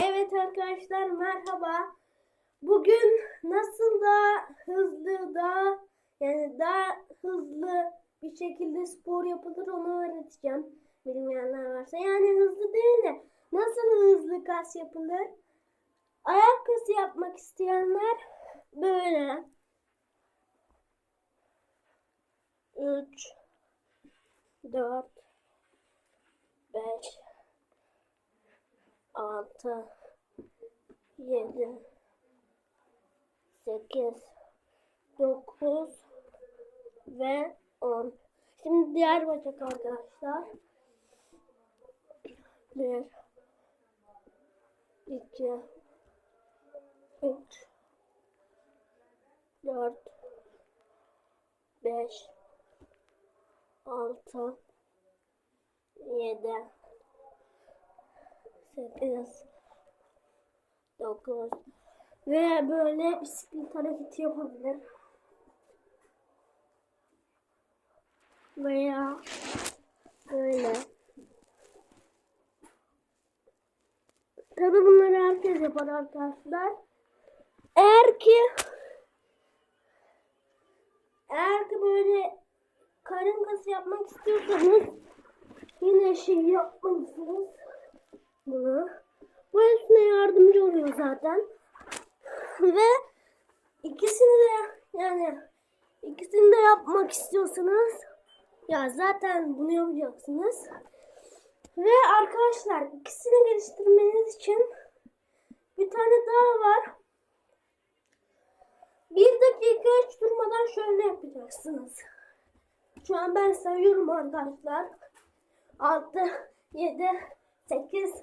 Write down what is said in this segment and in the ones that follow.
Evet arkadaşlar merhaba. Bugün nasıl daha hızlı daha yani daha hızlı bir şekilde spor yapılır onu öğreteceğim. Bilmeyenler varsa. Yani hızlı değil de nasıl hızlı kas yapılır? Ayak kası yapmak isteyenler böyle. 3 4 5 6 7 8 9 ve 10 Şimdi diğer bacak arkadaşlar. 1 2 3 4 5 6 7 8 9 ve böyle bisiklet hareketi yapabilir. Veya böyle. Tabi bunları herkes yapar arkadaşlar. Eğer ki eğer ki böyle karın kası yapmak istiyorsanız yine şey yapmalısınız. Bunu. Bu hepsine yardımcı oluyor zaten. Ve ikisini de yani ikisini de yapmak istiyorsanız ya zaten bunu yapacaksınız. Ve arkadaşlar ikisini geliştirmeniz için bir tane daha var. Bir dakika hiç durmadan şöyle yapacaksınız. Şu an ben sayıyorum arkadaşlar. 6, 7, 8,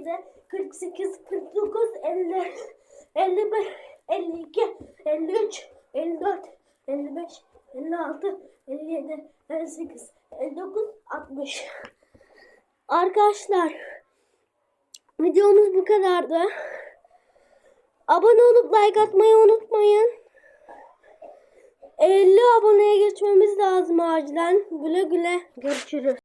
47, 48, 49, 50, 51, 52, 53, 54, 55, 56, 57, 58, 59, 60. Arkadaşlar videomuz bu kadardı. Abone olup like atmayı unutmayın. 50 aboneye geçmemiz lazım acilen. Güle güle görüşürüz.